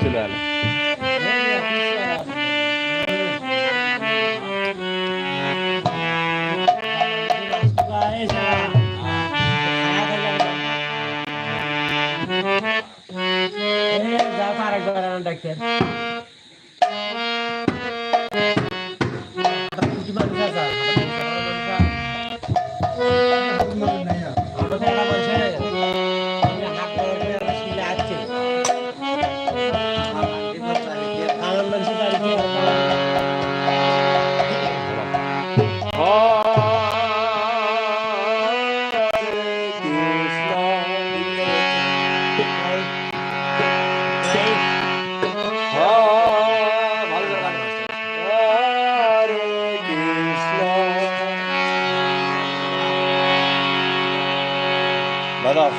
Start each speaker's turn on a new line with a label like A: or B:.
A: Celle Celaluhu.
B: Dokter.
A: R